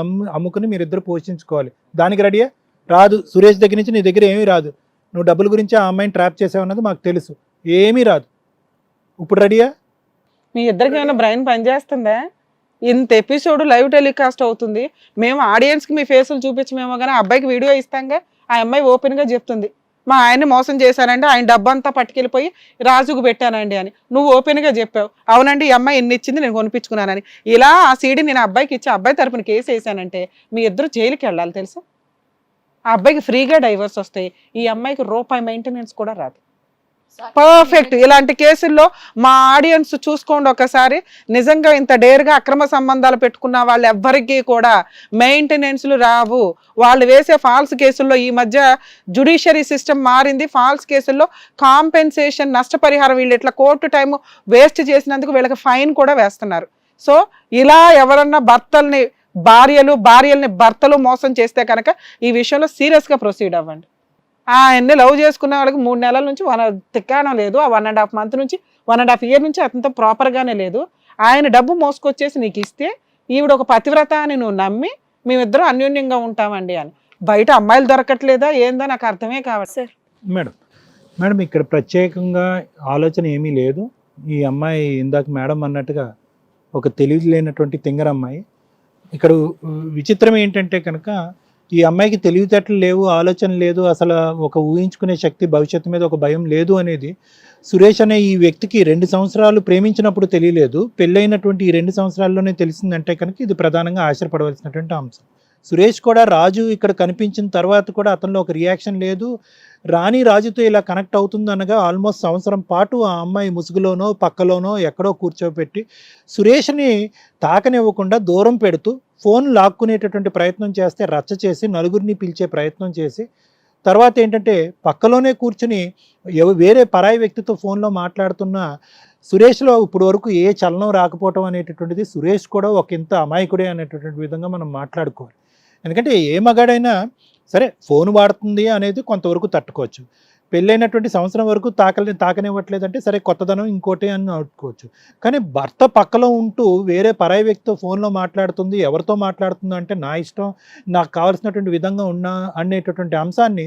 అమ్ముకుని మీరిద్దరు పోషించుకోవాలి. దానికి రెడీయా రాదు. సురేష్ దగ్గర నుంచి నీ దగ్గర ఏమీ రాదు. నువ్వు డబ్బుల గురించి ఆ అమ్మాయిని ట్రాప్ చేసావన్నది మాకు తెలుసు. ఏమీ రాదు. ఇప్పుడు రెడీయా మీ ఇద్దరికి ఏమైనా బ్రెయిన్ పనిచేస్తుందా? ఇంత ఎపిసోడ్ లైవ్ టెలికాస్ట్ అవుతుంది. మేము ఆడియన్స్కి మీ ఫేసులు చూపించమేమో కానీ ఆ అబ్బాయికి వీడియో ఇస్తాంగా ఆ అమ్మాయి ఓపెన్గా చెప్తుంది. మా ఆయన్ని మోసం చేశానంటే ఆయన డబ్బంతా పట్టుకెళ్ళిపోయి రాజుకు పెట్టానండి అని. నువ్వు ఓపెన్గా చెప్పావు. అవునండి ఈ అమ్మాయి ఎన్ని ఇచ్చింది నేను కొనిపించుకున్నానని. ఇలా ఆ సీడీ నేను ఆ అబ్బాయికి ఇచ్చి అబ్బాయి తరపున కేసు వేసానంటే మీ ఇద్దరు జైలుకి వెళ్ళాలి తెలుసా? ఆ అబ్బాయికి ఫ్రీగా డైవర్స్ వస్తాయి. ఈ అమ్మాయికి రూపాయి మెయింటెనెన్స్ కూడా రాదు. పర్ఫెక్ట్ ఇలాంటి కేసుల్లో మా ఆడియన్స్ చూసుకోండి ఒకసారి. నిజంగా ఇంత డేర్గా అక్రమ సంబంధాలు పెట్టుకున్న వాళ్ళు ఎవ్వరికీ కూడా మెయింటెనెన్స్లు రావు. వాళ్ళు వేసే ఫాల్స్ కేసుల్లో ఈ మధ్య జుడిషియరీ సిస్టమ్ మారింది. ఫాల్స్ కేసుల్లో కాంపెన్సేషన్ నష్టపరిహారం వీళ్ళు ఇట్లా కోర్టు టైం వేస్ట్ చేసినందుకు వీళ్ళకి ఫైన్ కూడా వేస్తున్నారు. సో ఇలా ఎవరన్నా భర్తల్ని భార్యలు భార్యల్ని భర్తలు మోసం చేస్తే కనుక ఈ విషయంలో సీరియస్గా ప్రొసీడ్ అవ్వండి. ఆ ఎన్ని లవ్ చేసుకున్న వాళ్ళకి మూడు నెలల నుంచి వన్ తిక్కాడం లేదు. ఆ వన్ అండ్ హాఫ్ మంత్ నుంచి వన్ అండ్ హాఫ్ ఇయర్ నుంచి అతనితో ప్రాపర్గానే లేదు. ఆయన డబ్బు మోసుకొచ్చేసి నీకు ఇస్తే ఈవిడ ఒక పతివ్రత అని నువ్వు నమ్మి మేమిద్దరం అన్యోన్యంగా ఉంటామండి అని. బయట అమ్మాయిలు దొరకట్లేదా ఏందో నాకు అర్థమే కావాలి సార్. మేడం మేడం ఇక్కడ ప్రత్యేకంగా ఆలోచన ఏమీ లేదు. ఈ అమ్మాయి ఇందాక మేడం అన్నట్టుగా ఒక తెలివి లేనటువంటి తింగర అమ్మాయి ఇక్కడ విచిత్రం ఏంటంటే కనుక ఈ అమ్మాయికి తెలివితేటలు లేవు ఆలోచన లేదు అసలు ఒక ఊహించుకునే శక్తి భవిష్యత్తు మీద ఒక భయం లేదు అనేది సురేష్ అనే ఈ వ్యక్తికి రెండు సంవత్సరాలు ప్రేమించినప్పుడు తెలియలేదు. పెళ్ళైనటువంటి ఈ రెండు సంవత్సరాల్లోనే తెలిసిందంటే కనుక ఇది ప్రధానంగా ఆశ్చర్యపడవలసినటువంటి అంశం. సురేష్ కూడా రాజు ఇక్కడ కనిపించిన తర్వాత కూడా అతనిలో ఒక రియాక్షన్ లేదు. రాణి రాజుతో ఇలా కనెక్ట్ అవుతుంది అనగా ఆల్మోస్ట్ సంవత్సరం పాటు ఆ అమ్మాయి ముసుగులోనో పక్కలోనో ఎక్కడో కూర్చోబెట్టి సురేష్ని తాకనివ్వకుండా దూరం పెడుతూ ఫోన్ లాక్కునేటటువంటి ప్రయత్నం చేస్తే రచ్చ చేసి నలుగురిని పిలిచే ప్రయత్నం చేసి తర్వాత ఏంటంటే పక్కలోనే కూర్చుని వేరే పరాయి వ్యక్తితో ఫోన్లో మాట్లాడుతున్న సురేష్లో ఇప్పుడు వరకు ఏ చలనం రాకపోవటం అనేటటువంటిది సురేష్ కూడా ఒక ఇంత అమాయకుడే అనేటటువంటి విధంగా మనం మాట్లాడుకోవాలి. ఎందుకంటే ఏ మగాడైనా సరే ఫోన్ వాడుతుంది అనేది కొంతవరకు తట్టుకోవచ్చు. పెళ్ళైనటువంటి సంవత్సరం వరకు తాకలే తాకనివ్వట్లేదంటే సరే కొత్తదనం ఇంకోటి అని అనుకోవచ్చు. కానీ భర్త పక్కలో ఉంటూ వేరే పరాయి వ్యక్తితో ఫోన్లో మాట్లాడుతుంది ఎవరితో మాట్లాడుతుందో అంటే నా ఇష్టం నాకు కావాల్సినటువంటి విధంగా ఉన్నా అనేటటువంటి అంశాన్ని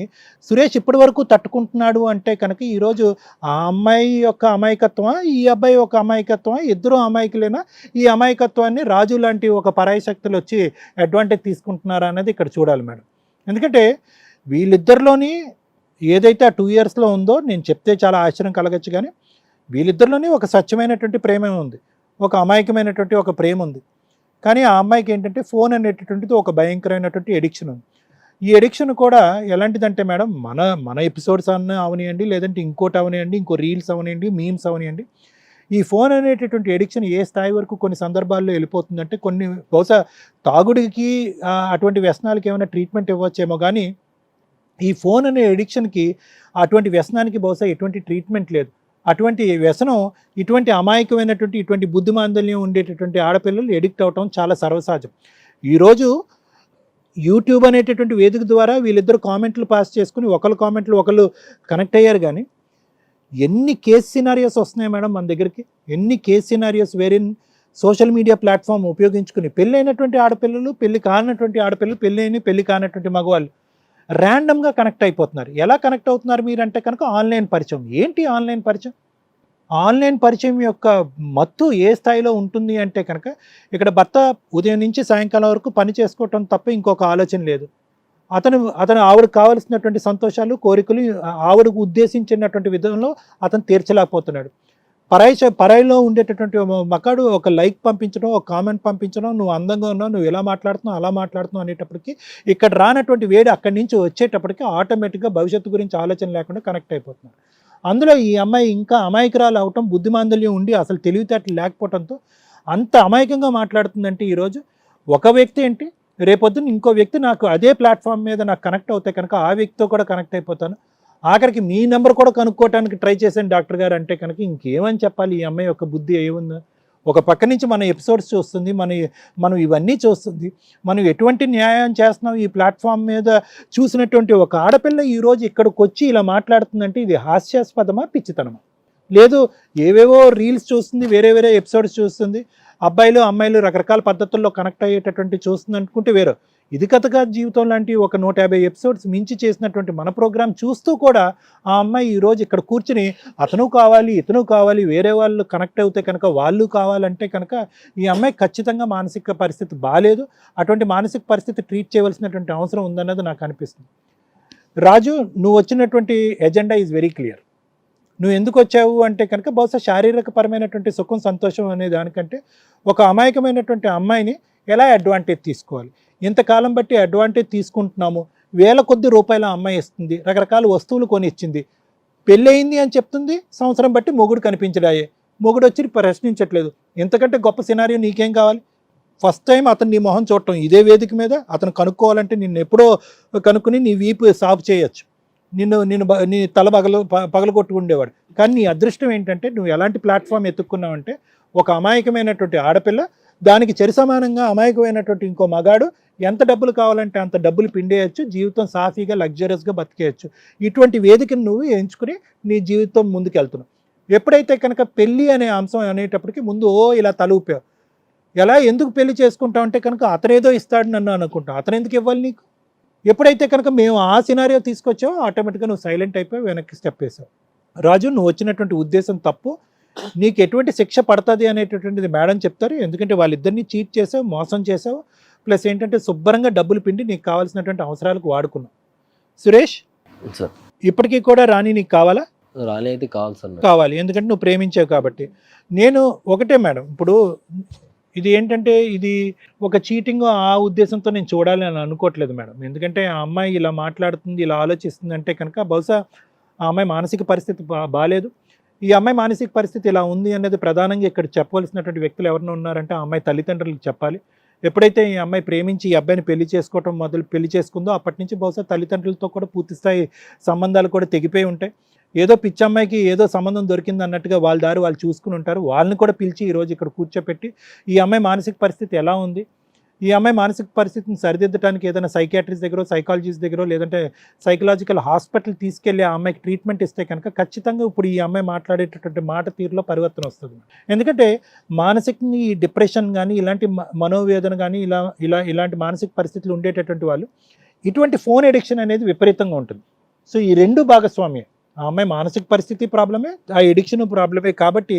సురేష్ ఇప్పటి వరకు తట్టుకుంటున్నాడు అంటే కనుక ఈరోజు ఆ అమ్మాయి యొక్క అమాయకత్వం ఈ అబ్బాయి ఒక అమాయకత్వం ఇద్దరు అమాయకులైనా? ఈ అమాయకత్వాన్ని రాజు లాంటి ఒక పరాయి శక్తులు వచ్చి అడ్వాంటేజ్ తీసుకుంటున్నారా అనేది ఇక్కడ చూడాలి మేడం. ఎందుకంటే వీళ్ళిద్దరిలోని ఏదైతే ఆ టూ ఇయర్స్లో ఉందో నేను చెప్తే చాలా ఆశ్చర్యం కలగచ్చు కానీ వీళ్ళిద్దరిలోనే ఒక స్వచ్ఛమైనటువంటి ప్రేమ ఉంది. ఒక అమాయకమైనటువంటి ఒక ప్రేమ ఉంది. కానీ ఆ అమ్మాయికి ఏంటంటే ఫోన్ అనేటటువంటిది ఒక భయంకరమైనటువంటి ఎడిక్షన్ ఉంది. ఈ ఎడిక్షన్ కూడా ఎలాంటిదంటే మేడం మన మన ఎపిసోడ్స్ అన్న అవనియండి లేదంటే ఇంకోటి అవనియండి ఇంకో రీల్స్ అవనియండి మీమ్స్ అవనియండి. ఈ ఫోన్ అనేటటువంటి ఎడిక్షన్ ఏ స్థాయి వరకు కొన్ని సందర్భాల్లో వెళ్ళిపోతుందంటే కొన్ని బహుశా తాగుడికి అటువంటి వ్యసనాలకి ఏమైనా ట్రీట్మెంట్ ఇవ్వచ్చేమో కానీ ఈ ఫోన్ అనే ఎడిక్షన్కి అటువంటి వ్యసనానికి బహుశా ఎటువంటి ట్రీట్మెంట్ లేదు. అటువంటి వ్యసనం ఇటువంటి అమాయకమైనటువంటి ఇటువంటి బుద్ధిమాందల్యం ఉండేటటువంటి ఆడపిల్లలు ఎడిక్ట్ అవటం చాలా సర్వసహజం. ఈరోజు యూట్యూబ్ అనేటటువంటి వేదిక ద్వారా వీళ్ళిద్దరు కామెంట్లు పాస్ చేసుకుని ఒకళ్ళు కామెంట్లు ఒకళ్ళు కనెక్ట్ అయ్యారు కానీ ఎన్ని కేస్ సినారియోస్ వస్తున్నాయి మేడం మన దగ్గరికి? ఎన్ని case scenarios wherein social media platform ఉపయోగించుకుని పెళ్ళైనటువంటి ఆడపిల్లలు పెళ్ళి కానటువంటి ఆడపిల్లలు పెళ్ళైన పెళ్ళి కానటువంటి మగవాళ్ళు ర్యాండమ్గా కనెక్ట్ అయిపోతున్నారు. ఎలా కనెక్ట్ అవుతున్నారు మీరంటే కనుక ఆన్లైన్ పరిచయం. ఏంటి ఆన్లైన్ పరిచయం? ఆన్లైన్ పరిచయం యొక్క మత్తు ఏ స్థాయిలో ఉంటుంది అంటే కనుక ఇక్కడ భర్త ఉదయం నుంచి సాయంకాలం వరకు పని చేసుకోవటం తప్ప ఇంకొక ఆలోచన లేదు. అతను అతను ఆవిడకు కావలసినటువంటి సంతోషాలు కోరికలు ఆవిడకు ఉద్దేశించినటువంటి విధంలో అతను తీర్చలేకపోతున్నాడు. పరాయి చ- పరాయిలో ఉండేటటువంటి మకాడు ఒక లైక్ పంపించడం ఒక కామెంట్ పంపించడం నువ్వు అందంగా ఉన్నావు నువ్వు ఎలా మాట్లాడుతున్నావు అలా మాట్లాడుతున్నావు అనేటప్పటికి ఇక్కడ రానటువంటి వేడి అక్కడి నుంచి వచ్చేటప్పటికి ఆటోమేటిక్గా భవిష్యత్తు గురించి ఆలోచన లేకుండా కనెక్ట్ అయిపోతున్నారు. అందులో ఈ అమ్మాయి ఇంకా అమాయకురాలు అవటం బుద్ధిమాందల్యం ఉండి అసలు తెలివితేటలు లేకపోవడంతో అంత అమాయకంగా మాట్లాడుతుందంటే ఈరోజు ఒక వ్యక్తి ఏంటి? రేపొద్దున ఇంకో వ్యక్తి నాకు అదే ప్లాట్ఫామ్ మీద నాకు కనెక్ట్ అవుతాయి కనుక ఆ వ్యక్తితో కూడా కనెక్ట్ అయిపోతాను. ఆఖరికి మీ నెంబర్ కూడా కనుక్కోవడానికి ట్రై చేశాను డాక్టర్ గారు. అంటే కనుక ఇంకేమని చెప్పాలి? ఈ అమ్మాయి యొక్క బుద్ధి ఏముందో? ఒక పక్క నుంచి మన ఎపిసోడ్స్ చూస్తుంది మన మనం ఇవన్నీ చూస్తుంది. మనం ఎటువంటి న్యాయం చేస్తున్నాం? ఈ ప్లాట్ఫామ్ మీద చూసినటువంటి ఒక ఆడపిల్ల ఈరోజు ఇక్కడికి వచ్చి ఇలా మాట్లాడుతుందంటే ఇది హాస్యాస్పదమా పిచ్చితనమా? లేదు ఏవేవో రీల్స్ చూస్తుంది వేరే వేరే ఎపిసోడ్స్ చూస్తుంది. అబ్బాయిలు అమ్మాయిలు రకరకాల పద్ధతుల్లో కనెక్ట్ అయ్యేటటువంటి చూస్తుంది అనుకుంటే వేరు. ఇది కథగా జీవితం లాంటి ఒక నూట యాభై ఎపిసోడ్స్ మించి చేసినటువంటి మన ప్రోగ్రాం చూస్తూ కూడా ఆ అమ్మాయి ఈ రోజు ఇక్కడ కూర్చుని అతను కావాలి ఇతను కావాలి వేరే వాళ్ళు కనెక్ట్ అవుతే కనుక వాళ్ళు కావాలంటే కనుక ఈ అమ్మాయి ఖచ్చితంగా మానసిక పరిస్థితి బాగాలేదు అటువంటి మానసిక పరిస్థితి ట్రీట్ చేయవలసినటువంటి అవసరం ఉందన్నది నాకు అనిపిస్తుంది. రాజు నువ్వు వచ్చినటువంటి ఎజెండా ఈజ్ వెరీ క్లియర్ నువ్వు ఎందుకు వచ్చావు అంటే కనుక బహుశా శారీరకపరమైనటువంటి సుఖం సంతోషం అనే దానికంటే ఒక అమాయకమైనటువంటి అమ్మాయిని ఎలా అడ్వాంటేజ్ తీసుకోవాలి? ఇంతకాలం బట్టి అడ్వాంటేజ్ తీసుకుంటున్నాము. వేల కొద్ది రూపాయల అమ్మాయి ఇస్తుంది. రకరకాల వస్తువులు కొని ఇచ్చింది పెళ్ళి అని చెప్తుంది. సంవత్సరం బట్టి మొగుడు కనిపించడాయే. మొగుడు వచ్చి ప్రశ్నించట్లేదు. ఇంతకంటే గొప్ప సినారియో నీకేం కావాలి? ఫస్ట్ టైం అతను నీ మొహం చూడటం ఇదే వేదిక మీద అతను కనుక్కోవాలంటే నిన్ను ఎప్పుడో కనుక్కుని నీ వీపు సాఫ్ చేయొచ్చు. నిన్ను నిన్ను బ- నీ తల పగల పగలగొట్టు ఉండేవాడు కానీ నీ అదృష్టం ఏంటంటే నువ్వు ఎలాంటి ప్లాట్ఫామ్ ఎత్తుక్కున్నావంటే ఒక అమాయకమైనటువంటి ఆడపిల్ల దానికి చరిసమానంగా అమాయకమైనటువంటి ఇంకో మగాడు ఎంత డబ్బులు కావాలంటే అంత డబ్బులు పిండేయచ్చు జీవితం సాఫీగా లగ్జరియస్గా బతికేయచ్చు. ఇటువంటి వేదికను నువ్వు ఎంచుకుని నీ జీవితం ముందుకెళ్తున్నావు. ఎప్పుడైతే కనుక పెళ్ళి అనే అంశం అనేటప్పటికి ముందు ఓ ఇలా తలూపావు ఎలా ఎందుకు పెళ్ళి చేసుకుంటావు అంటే కనుక అతనేదో ఇస్తాడు నన్ను అనుకుంటావు. అతను ఎందుకు ఇవ్వాలి నీకు? ఎప్పుడైతే కనుక మేము ఆ సినారియో తీసుకొచ్చావో ఆటోమేటిక్గా నువ్వు సైలెంట్ అయిపోయి వెనక్కి స్టెప్ వేసావు. రాజు నువ్వు వచ్చినటువంటి ఉద్దేశం తప్పు. నీకు ఎటువంటి శిక్ష పడుతుంది అనేటటువంటిది మేడం చెప్తారు. ఎందుకంటే వాళ్ళిద్దరిని చీట్ చేసావు మోసం చేసావు. ప్లస్ ఏంటంటే శుభ్రంగా డబ్బులు పిండి నీకు కావాల్సినటువంటి అవసరాలకు వాడుకున్నావు. సురేష్? సార్ ఇప్పటికీ కూడా రాణి నీకు కావాలా? రాణి అయితే కావాలి సార్ నాకు. కావాలి. ఎందుకంటే నువ్వు ప్రేమించావు కాబట్టి. నేను ఒకటే మేడం. ఇప్పుడు ఇది ఏంటంటే ఇది ఒక చీటింగ్ ఆ ఉద్దేశంతో నేను చూడాలి అని అనుకోవట్లేదు మేడం. ఎందుకంటే ఆ అమ్మాయి ఇలా మాట్లాడుతుంది ఇలా ఆలోచిస్తుంది అంటే కనుక బహుశా ఆ అమ్మాయి మానసిక పరిస్థితి బా బాగాలేదు ఈ అమ్మాయి మానసిక పరిస్థితి ఇలా ఉంది అనేది ప్రధానంగా ఇక్కడ చెప్పవలసినటువంటి వ్యక్తులు ఎవరైనా ఉన్నారంటే ఆ అమ్మాయి తల్లిదండ్రులకు చెప్పాలి. ఎప్పుడైతే ఈ అమ్మాయి ప్రేమించి ఈ అబ్బాయిని పెళ్ళి చేసుకోవటం మొదలు పెళ్ళి చేసుకుందో అప్పటి నుంచి బహుశా తల్లిదండ్రులతో కూడా పూర్తి స్థాయి సంబంధాలు కూడా తెగిపోయి ఉంటాయి. ఏదో పిచ్చి అమ్మాయికి ఏదో సంబంధం దొరికింది అన్నట్టుగా వాళ్ళ దారి వాళ్ళు చూసుకుని ఉంటారు. వాళ్ళని కూడా పిలిచి ఈరోజు ఇక్కడ కూర్చోపెట్టి ఈ అమ్మాయి మానసిక పరిస్థితి ఎలా ఉంది? ఈ అమ్మాయి మానసిక పరిస్థితిని సరిదిద్దడానికి ఏదైనా సైకాట్రిస్ట్ దగ్గర సైకాలజిస్ట్ దగ్గర లేదంటే సైకలాజికల్ హాస్పిటల్ తీసుకెళ్ళి ఆ అమ్మాయికి ట్రీట్మెంట్ ఇస్తే కనుక ఖచ్చితంగా ఇప్పుడు ఈ అమ్మాయి మాట్లాడేటటువంటి మాట తీరులో పరివర్తన వస్తుంది. ఎందుకంటే మానసికంగా ఈ డిప్రెషన్ కానీ ఇలాంటి మనోవేదన కానీ ఇలా ఇలా ఇలాంటి మానసిక పరిస్థితులు ఉండేటటువంటి వాళ్ళు ఇటువంటి ఫోన్ ఎడిక్షన్ అనేది విపరీతంగా ఉంటుంది. సో ఈ రెండు భాగస్వామ్యం. ఆ అమ్మాయి మానసిక పరిస్థితి ప్రాబ్లమే ఆ ఎడిక్షన్ ప్రాబ్లమే కాబట్టి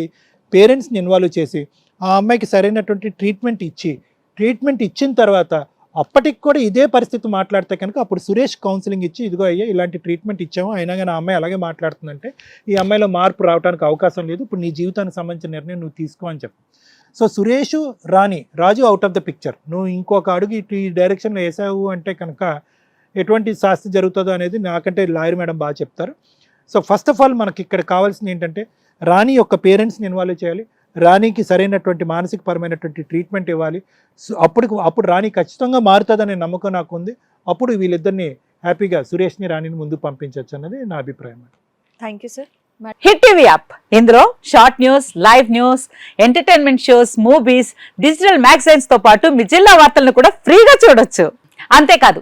పేరెంట్స్ని ఇన్వాల్వ్ చేసి ఆ అమ్మాయికి సరైనటువంటి ట్రీట్మెంట్ ఇచ్చి ట్రీట్మెంట్ ఇచ్చిన తర్వాత అప్పటికి కూడా ఇదే పరిస్థితి మాట్లాడితే కనుక అప్పుడు సురేష్ కౌన్సిలింగ్ ఇచ్చి ఇదిగో అయ్యా ఇలాంటి ట్రీట్మెంట్ ఇచ్చాము. అయినా కానీ ఆ అమ్మాయి అలాగే మాట్లాడుతుందంటే ఈ అమ్మాయిలో మార్పు రావడానికి అవకాశం లేదు. ఇప్పుడు నీ జీవితానికి సంబంధించిన నిర్ణయం నువ్వు తీసుకో అని చెప్పి. So Suresh Rani Raju out of the picture నువ్వు ఇంకొక అడుగు ఇటు ఈ డైరెక్షన్లో వేసావు అంటే కనుక ఎటువంటి శాస్తి జరుగుతుందో అనేది నాకంటే లాయర్ మేడం బాగా చెప్తారు. సో ఫస్ట్ ఆఫ్ ఆల్ మనకి ఇక్కడ కావాల్సింది ఏంటంటే రాణి యొక్క పేరెంట్స్ని ఇన్వాల్వ్ చేయాలి. రాణికి సరైనటువంటి మానసిక పరమైనటువంటి ట్రీట్మెంట్ ఇవ్వాలి. సో అప్పుడు అప్పుడు రాణి ఖచ్చితంగా మారుతుందనే నమ్మకం నాకు ఉంది అప్పుడు వీళ్ళిద్దరిని హ్యాపీగా సురేష్ని రాణిని ముందుకు పంపించవచ్చు అన్నది నా అభిప్రాయం thank you sir hit TV app ఇందులో short news live news entertainment shows movies digital మ్యాగజైన్స్తో పాటు మీ జిల్లా వార్తలను కూడా ఫ్రీగా చూడొచ్చు. అంతేకాదు